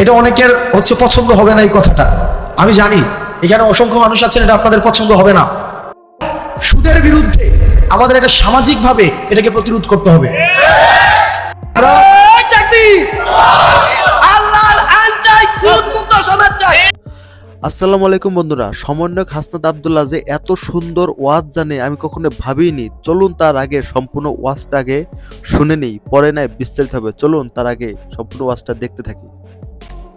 এটা অনেকের হচ্ছে পছন্দ হবে না এই কথাটা। আমি জানি, এখানে অসংখ্য মানুষ আছেন, এটা আপনাদের পছন্দ হবে না। সুদের বিরুদ্ধে আমাদের এটা সামাজিকভাবে এটাকে প্রতিরোধ করতে হবে। আসসালামু আলাইকুম বন্ধুরা, সমন্বয়ক হাসনাত আবদুল্লাহ যে এত সুন্দর ওয়াজ জানে, আমি কখনো ভাবিনি। চলুন তার আগে সম্পূর্ণ ওয়াজটা আগে শুনে নিই, পরে নাই বিস্তারিত হবে। চলুন তার আগে সম্পূর্ণ ওয়াজটা দেখতে থাকি।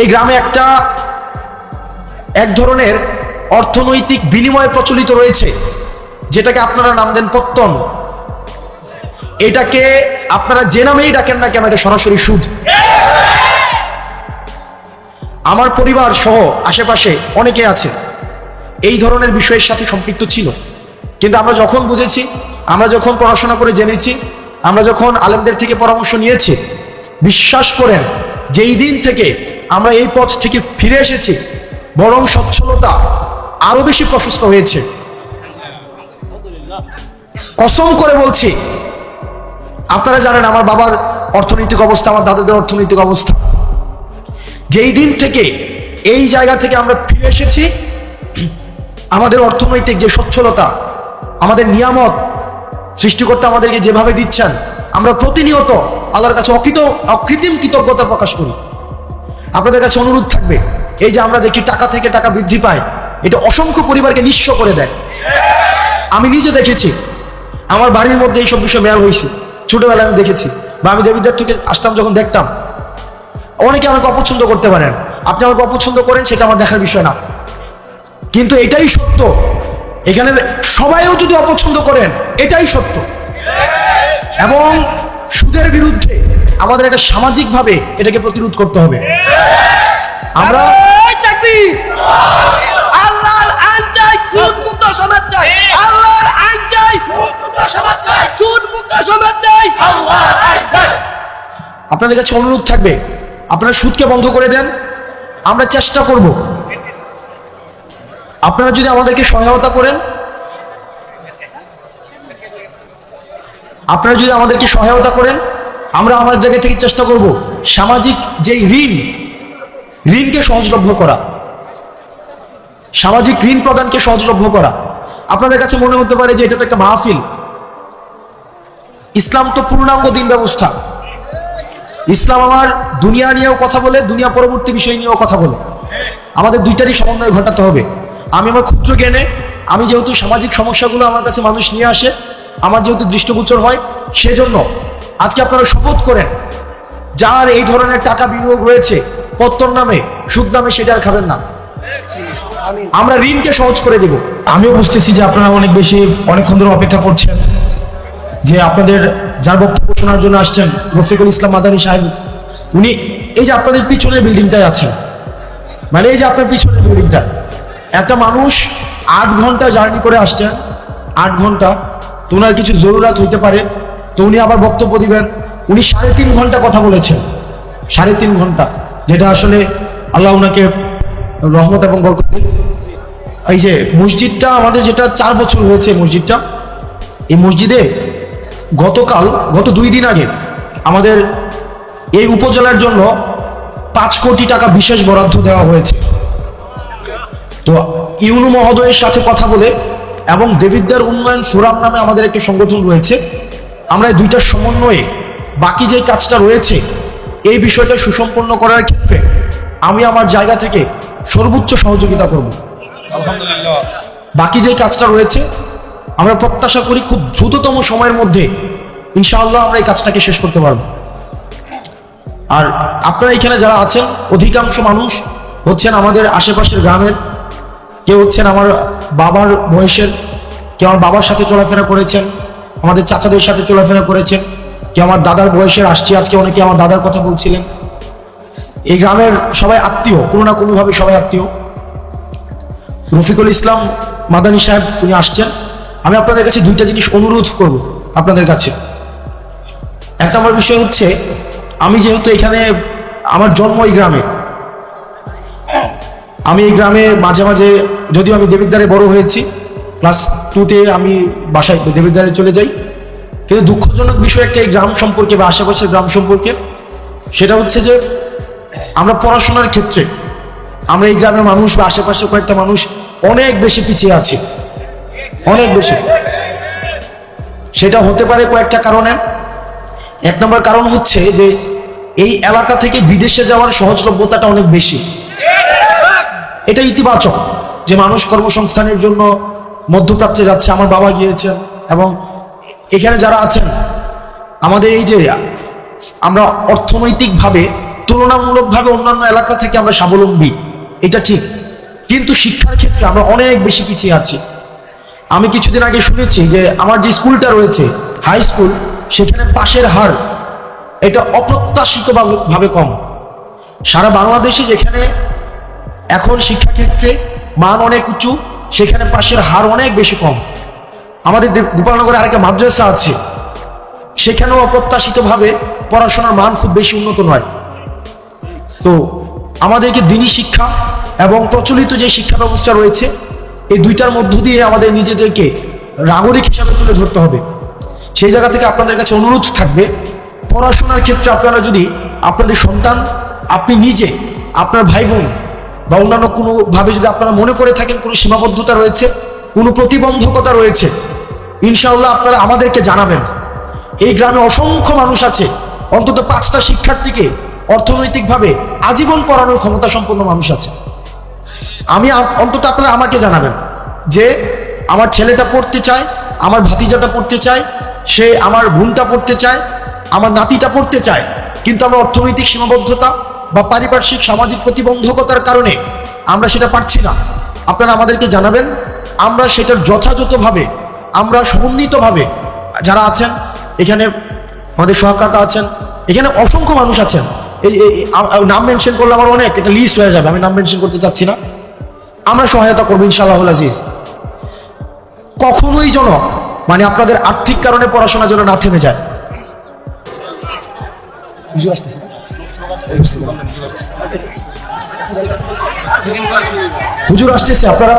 এই গ্রামে একটা এক ধরনের অর্থনৈতিক বিনিময় প্রচলিত রয়েছে। যেটাকে আপনারা নাম দেন পত্তন। এটাকে আপনারা যে নামেই ডাকেন না কেন, এটা সরাসরি সুদ। আমার পরিবার সহ আশেপাশে অনেকে আছে। এই ধরনের বিষয়ের সাথে সম্পৃক্ত ছিল। কিন্তু আমরা যখন বুঝেছি, আমরা যখন পড়াশোনা করে জেনেছি, আমরা যখন আলেমদের থেকে পরামর্শ নিয়েছি, বিশ্বাস করেন, যেই দিন থেকে আমরা এই পথ থেকে ফিরে এসেছি। বরং সচ্ছলতা আরও বেশি প্রশস্ত হয়েছে। কসম করে বলছি, আপনারা জানেন আমার বাবার অর্থনৈতিক অবস্থা, আমার দাদাদের অর্থনৈতিক অবস্থা। যেই দিন থেকে, এই জায়গা থেকে আমরা ফিরে এসেছি, আমাদের অর্থনৈতিক যে সচ্ছলতা, আমাদের নিয়ামত সৃষ্টিকর্তা আমাদেরকে যেভাবে দিচ্ছেন, আমরা প্রতিনিয়ত আল্লাহর কাছে অকৃত অকৃত্রিম কৃতজ্ঞতা প্রকাশ করি। আপনাদের কাছে অনুরোধ থাকবে, এই যে আমরা দেখি টাকা থেকে টাকা বৃদ্ধি পায়, এটা অসংখ্য পরিবারকে নিঃস্ব করে দেয়। আমি নিজে দেখেছি, আমার বাড়ির মধ্যে এইসব বিষয় মেয়ার হয়েছে, ছোটবেলায় আমি দেখেছি, বা আমি দেবিদ্বার থেকে আসতাম যখন দেখতাম। অনেকে আমাকে অপছন্দ করতে পারেন, আপনি আমাকে অপছন্দ করেন, সেটা আমার দেখার বিষয় না। কিন্তু এটাই সত্য, এখানে সবাইও যদি অপছন্দ করেন, এটাই সত্য। এবং সুদের বিরুদ্ধে আমাদের এটা সামাজিকভাবে এটাকে প্রতিরোধ করতে হবে। আমরা আল্লাহর আইন চাই সুদ মুক্ত সমাজ চাই। আল্লাহর আইন চাই সুদ মুক্ত সমাজ চাই। আপনাদের কাছে অনুরোধ থাকবে আপনারা সুদকে বন্ধ করে দেন আমরা চেষ্টা করব। আপনারা যদি আমাদেরকে সহায়তা করেন আপনারা যদি আমাদেরকে সহায়তা করেন আমরা আমার জায়গা থেকে চেষ্টা করব সামাজিক যেই ঋণ, ঋণকে সহজলভ্য করা। সামাজিক ঋণ প্রদানকে সহজলভ্য করা। আপনাদের কাছে মনে হতে পারে যে এটা তো একটা মাহফিল। ইসলাম তো পূর্ণাঙ্গ দিন ব্যবস্থা। ইসলাম আমার দুনিয়া নিয়েও কথা বলে, দুনিয়া পরবর্তী বিষয় নিয়েও কথা বলে। আমাদের দুইটারই সমন্বয় ঘটাতে হবে। আমি আমার ক্ষুদ্র জ্ঞানে, আমি যেহেতু সামাজিক সমস্যাগুলো আমার কাছে মানুষ নিয়ে আসে, আমার যেহেতু দৃষ্টগোচর হয়, সেজন্য আজকে আপনারা শপথ করেন, যার এই ধরনের টাকা বিনিয়োগ রয়েছে, পত্তর নামে, সুদ নামে, সেটা আর খাবেন না। আমরা ঋণকে সহজ করে দেব। আমিও বুঝতেছি যে আপনারা অনেক বেশি, অনেকক্ষণ ধরে অপেক্ষা করছেন, যে আপনাদের যার বক্তব্য শোনার জন্য আসছেন, রফিকুল ইসলাম মাদানী সাহেব, উনি এই যে আপনাদের পিছনের বিল্ডিংটায় আছেন মানে এই যে আপনার পিছনের বিল্ডিংটা একটা মানুষ আট ঘণ্টা জার্নি করে আসছেন আট ঘণ্টা তোনার কিছু জরুরাত হইতে পারে তো উনি আবার বক্তব্য দিবেন। উনি সাড়ে তিন ঘণ্টা কথা বলেছেন। সাড়ে তিন ঘণ্টা, যেটা আসলে আল্লাহ ওনাকে রহমত এবং বরকত। এই যে মসজিদটা আমাদের যেটা চার বছর হয়েছে মসজিদটা, এই মসজিদে গতকাল, গত দুই দিন আগে আমাদের এই উপজেলার জন্য পাঁচ কোটি টাকা বিশেষ বরাদ্দ দেওয়া হয়েছে। তো ইউনু মহোদয়ের সাথে কথা বলে এবং দেবিদ্যার উন্নয়ন ফোরাম নামে আমাদের একটি সংগঠন রয়েছে আমরা এই দুইটার সমন্বয়ে বাকি যে কাজটা রয়েছে এই বিষয়টা সুসম্পন্ন করার ক্ষেত্রে আমি আমার জায়গা থেকে সর্বোচ্চ সহযোগিতা করব। বাকি যে কাজটা রয়েছে আমরা প্রত্যাশা করি খুব দ্রুততম সময়ের মধ্যে ইনশাআল্লাহ আমরা এই কাজটাকে শেষ করতে পারব। আর আপনারা এখানে যারা আছেন অধিকাংশ মানুষ হচ্ছেন আমাদের আশেপাশের গ্রামের কেউ হচ্ছেন আমার বাবার বয়সের কেউ আমার বাবার সাথে চলাফেরা করেছেন আমাদের চাচাদের সাথে চলাফেরা করেছেন। কেউ আমার দাদার বয়সে আসছে, আজকে অনেকে আমার দাদার কথা বলছিলেন। এই গ্রামের সবাই আত্মীয়, কোনো না কোনোভাবে সবাই আত্মীয়। রফিকুল ইসলাম মাদানী সাহেব, উনি আসছেন। আমি আপনাদের কাছে দুইটা জিনিস অনুরোধ করব আপনাদের কাছে। এক নম্বর বিষয় হচ্ছে, আমি যেহেতু এখানে, আমার জন্ম এই গ্রামে। আমি এই গ্রামে মাঝে মাঝে, যদিও আমি দেবিদ্বারে বড় হয়েছি ক্লাস টুতে আমি বাসায় দেবিদ্বারে চলে যাই। কিন্তু দুঃখজনক বিষয় একটা এই গ্রাম সম্পর্কে বা আশেপাশের গ্রাম সম্পর্কে। সেটা হচ্ছে যে, আমরা পড়াশোনার ক্ষেত্রে আমরা এই গ্রামের মানুষ বা আশেপাশের কয়েকটা মানুষ অনেক বেশি পিছিয়ে আছি। অনেক বেশি। সেটা হতে পারে কয়েকটা কারণে। এক নম্বর কারণ হচ্ছে যে, এই এলাকা থেকে বিদেশে যাওয়ার সহজলভ্যতাটা অনেক বেশি। এটা ইতিবাচক যে মানুষ কর্মসংস্থানের জন্য মধ্যপ্রাচ্যে যাচ্ছে, আমার বাবা গিয়েছেন এবং এখানে যারা আছেন, আমাদের এই যে আমরা অর্থনৈতিকভাবে, তুলনামূলকভাবে অন্যান্য এলাকা থেকে আমরা স্বাবলম্বী, এটা ঠিক। কিন্তু শিক্ষার ক্ষেত্রে আমরা অনেক বেশি পিছিয়ে আছি। আমি কিছুদিন আগে শুনেছি যে আমার যে স্কুলটা রয়েছে, হাই স্কুল, সেখানে পাশের হার, এটা অপ্রত্যাশিত ভাবে কম। সারা বাংলাদেশে যেখানে এখন শিক্ষাক্ষেত্রে মান অনেক উঁচু সেখানে পাশের হার অনেক বেশি কম। আমাদের গোপালনগরে আরেকটা মাদ্রাসা আছে। সেখানেও অপ্রত্যাশিতভাবে পড়াশোনার মান খুব বেশি উন্নত নয়। তো আমাদেরকে দিনী শিক্ষা এবং প্রচলিত যে শিক্ষা ব্যবস্থা রয়েছে, এই দুইটার মধ্য দিয়ে আমাদের নিজেদেরকে নাগরিক হিসাবে তুলে ধরতে হবে। সেই জায়গা থেকে আপনাদের কাছে অনুরোধ থাকবে, পড়াশোনার ক্ষেত্রে আপনারা যদি আপনাদের সন্তান, আপনি নিজে, আপনার ভাই বোন বা অন্যান্য কোনোভাবে যদি আপনারা মনে করে থাকেন কোনো সীমাবদ্ধতা রয়েছে, কোনো প্রতিবন্ধকতা রয়েছে, ইনশাআল্লাহ আপনারা আমাদেরকে জানাবেন। এই গ্রামে অসংখ্য মানুষ আছে, অন্তত পাঁচটা শিক্ষার্থীকে অর্থনৈতিকভাবে আজীবন পড়ানোর ক্ষমতা সম্পন্ন মানুষ আছে। আমি অন্তত আপনারা আমাকে জানাবেন যে আমার ছেলেটা পড়তে চায়, আমার ভাতিজাটা পড়তে চায়, সে আমার বোনটা পড়তে চায়, আমার নাতিটা পড়তে চায়, কিন্তু আমার অর্থনৈতিক সীমাবদ্ধতা বা পারিপার্শ্বিক সামাজিক প্রতিবন্ধকতার কারণে আমরা সেটা পারছি না। আপনারা আমাদেরকে জানাবেন, আমরা সেটার যথাযথভাবে, আমরা সমন্বিতভাবে যারা আছেন, এখানে আমাদের সহকাকা আছেন, এখানে অসংখ্য মানুষ আছেন। এই নাম মেনশন করলে আমার অনেক, একটা লিস্ট হয়ে যাবে, আমি নাম মেনশন করতে চাচ্ছি না। আমরা সহায়তা করব ইনশাআল্লাহ আজিজ। কখনোই যেন মানে আপনাদের আর্থিক কারণে পড়াশোনা যেন না থেমে যায়। হুজুর আসতেছে। হুজুর আসতেছে, আপনারা?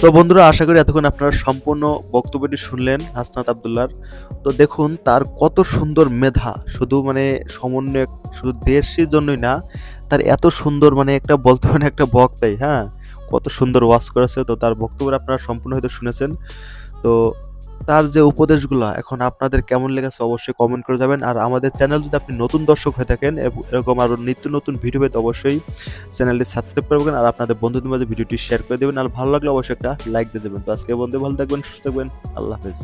তো বন্ধুরা, আশা করি এতক্ষণ আপনারা সম্পূর্ণ বক্তব্যটি শুনলেন হাসনাত আবদুল্লার তো দেখুন, তার কত সুন্দর মেধা, শুধু মানে সমন্বয় শুধু দেশের জন্যই না, তার এত সুন্দর মানে একটা বলতে পারেন একটা বক্তাই হ্যাঁ? কত সুন্দর ওয়াজ করেছে। তো তার বক্তব্য আপনারা সম্পূর্ণ হয়তো শুনেছেন। তো তার যে উপদেশগুলো এখন আপনাদের কেমন লেগেছে অবশ্যই কমেন্ট করে যাবেন। আর আমাদের চ্যানেল যদি আপনি নতুন দর্শক হয়ে থাকেন এরকম আরও নিত্য নতুন ভিডিও পেতে অবশ্যই চ্যানেলটি সাবস্ক্রাইব করবেন আর আপনাদের বন্ধুদের মধ্যে ভিডিওটি শেয়ার করে দেবেন। আর ভালো লাগলে অবশ্যই একটা লাইক দিয়ে দেবেন। তো আজকে বন্ধু ভালো থাকবেন, সুস্থ থাকবেন। আল্লাহ হাফেজ।